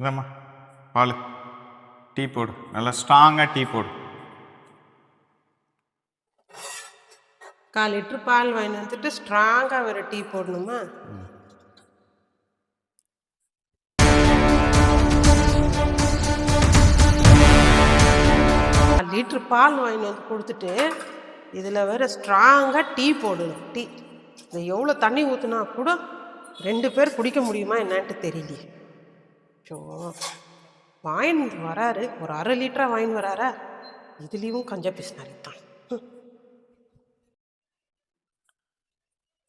இந்தாம்மா பால். டீ போடு. நல்லா ஸ்ட்ராங்காக டீ போடு. கால் லிட்டர் பால் வாங்கி வந்துட்டு ஸ்ட்ராங்காக வேறு டீ போடணுமா? லிட்ரு பால் வாங்கி வந்து கொடுத்துட்டு இதில் வேற ஸ்ட்ராங்காக டீ போடணும். டீ. இதை எவ்வளோ தண்ணி ஊற்றுனா கூட ரெண்டு பேர் குடிக்க முடியுமா என்னான்ட்டு தெரியலையே. ஸோ வாயின் வராரு. ஒரு அரை லிட்டராக வாயின் வராரா? இதுலேயும் கஞ்ச பிசினாரி தான்.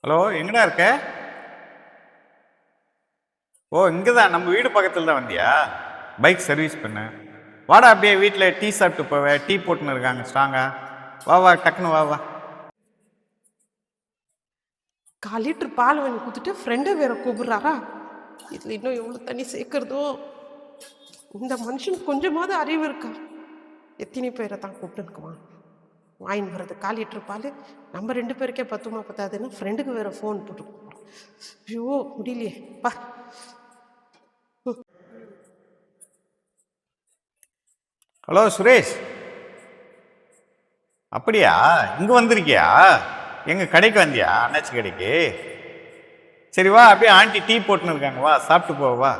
ஹலோ எங்கடா இருக்க? ஓ இங்கே தான் நம்ம வீடு பக்கத்தில் தான் வந்தியா? பைக் சர்வீஸ் பண்ண. வாடா அப்படியே வீட்டில் டீ சாப்பிட்டு போவே. டீ போட்டுன்னு இருக்காங்க ஸ்ட்ராங்கா வா வா டக்குன்னு வா வா. கால் லிட்டர் பால் வாங்கி கொடுத்துட்டு ஃப்ரெண்டை வேற கூப்பிடுறாரா? இதில் இன்னும் எவ்வளோ தண்ணி சேர்க்குறதோ இந்த மனுஷனுக்கு கொஞ்சமாவது அறிவு இருக்கா? எத்தனை பேரை தான் கூப்பிட்டுருக்குமா வாங்கின்னு வர்றது கால் லிட்டர் பால். நம்ம ரெண்டு பேருக்கே பத்துமா பத்தாதுன்னு ஃப்ரெண்டுக்கு வேற ஃபோன் போட்டு ஐயோ முடியலையே. பா. ஹலோ சுரேஷ். அப்படியா? இங்கே வந்திருக்கியா? எங்கள் கடைக்கு வந்தியா? அண்ணாச்சி கடைக்கு? சரி வா அப்படியே ஆண்டி டீ போட்டுன்னு இருக்காங்க. வா சாப்பிட்டு போ வா.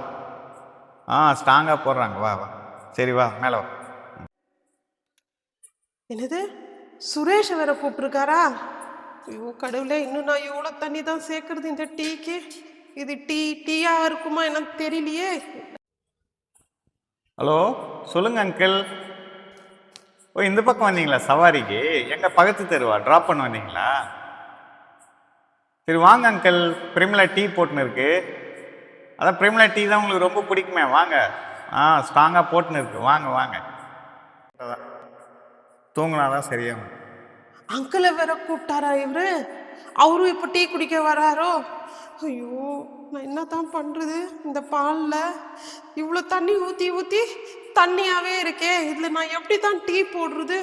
ஆ ஸ்ட்ராங்காக போடுறாங்க. வா வா. சரி வா மேலே வா. என்னது? சுரேஷ் வேற கூப்பிட்டுருக்காரா? ஐயோ கடவுளே இன்னும் நான் எவ்வளோ தண்ணி தான் சேர்க்கறது இந்த டீக்கு. இது டீ டீயா இருக்குமா என்னன்னு தெரியலையே. ஹலோ சொல்லுங்க அங்கிள் ஓ இந்த பக்கம் வந்தீங்களா? சவாரிக்கு. எங்க பக்கத்து தெருவா? ட்ராப் பண்ண வந்தீங்களா? சரி வாங்க அங்கிள் பிரிமிலா டீ போட்டுன்னு இருக்கு. அதான் பிரிமிலா டீ தான் உங்களுக்கு ரொம்ப பிடிக்குமே வாங்க. ஆ ஸ்ட்ராங்காக போட்டுன்னு இருக்கு. வாங்க வாங்க. தூங்கினாதான் சரியாகும். அங்கிளை வேற கூப்பிட்டாரா இவரு? அவரும் இப்போ டீ குடிக்க வராரோ? ஐயோ நான் என்ன தான் பண்ணுறது இந்த பாலில் இவ்வளோ தண்ணி ஊற்றி ஊற்றி தண்ணியாகவே இருக்கே. இதில் நான் எப்படி தான் டீ போடுறது?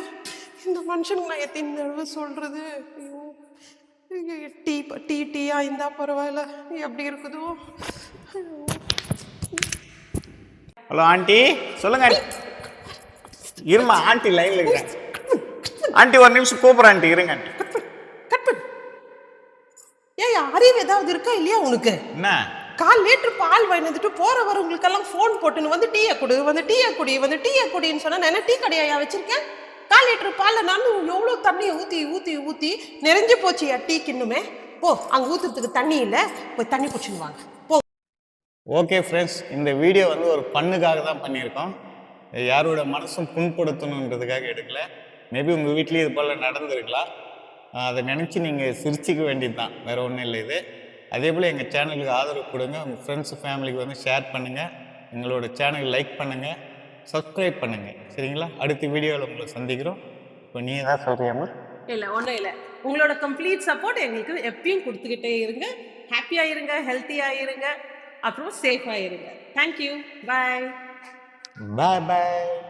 இந்த மனுஷனுக்கு நான் எத்தனை தடவை சொல்கிறது ஐயோ, டீ டீ டீயா இருந்தால் பரவாயில்ல. எப்படி இருக்குதோ. Hello aunty. சொல்லுங்க இருமா ஆண்டி லைன்ல இருக்காங்க ஆண்டி ஒரு நிமிஷம் கூப்பிட்றேன் ஆண்டி. இருங்க ஆண்டி. ஏய் அறிவு ஏதாவது இருக்கா இல்லையா உனக்கு? என்ன? கால் லிட்டர் பால் வாங்கி வந்துட்டு போற வரவங்களுக்கெல்லாம் ஃபோன் போட்டுன்னு வந்து டீயை கொடு வந்து டீயை குடி வந்து டீயை குடின்னு சொன்னா நான் டீ கடையா வச்சிருக்கேன்? கால் லிட்டர் பாலில் நானும் எவ்வளோ தண்ணியை ஊற்றி ஊற்றி ஊற்றி நிறைஞ்சு போச்சு டீ கிண்ணுமே. போ அங்கே ஊற்றுறதுக்கு தண்ணி இல்லை. போய் தண்ணி பிடிச்சின்னு வாங்க போ. ஓகே ஃப்ரெண்ட்ஸ் இந்த வீடியோ வந்து ஒரு பண்ணுக்காக தான் பண்ணியிருக்கோம். யாரோட மனசும் புண்படுத்தணுன்றதுக்காக எடுக்கல. மேபி உங்கள் வீட்லேயும் இது போல் நடந்திருக்கலாம். அதை நினச்சி நீங்கள் சிரிச்சிக்க வேண்டியது தான் வேறு ஒன்றும் இல்லை இது. அதே போல் எங்கள் சேனலுக்கு ஆதரவு கொடுங்க. உங்கள் ஃப்ரெண்ட்ஸ் ஃபேமிலிக்கு வந்து ஷேர் பண்ணுங்கள் எங்களோட சேனல் லைக் பண்ணுங்கள் சப்ஸ்கிரைப் பண்ணுங்கள் சரிங்களா? அடுத்த வீடியோவில் உங்களை சந்திக்கிறோம். இப்போ நீ ஏதாவது சொல்கிறியாம்மா இல்லை ஒன்றும் இல்லை. உங்களோட கம்ப்ளீட் சப்போர்ட் எங்களுக்கு எப்பயும் கொடுத்துக்கிட்டே இருங்க. ஹாப்பியாக இருங்க ஹெல்த்தியாக இருங்க அப்புறம் சேஃபாக இருங்க தேங்க்யூ பாய் பாய் பாய்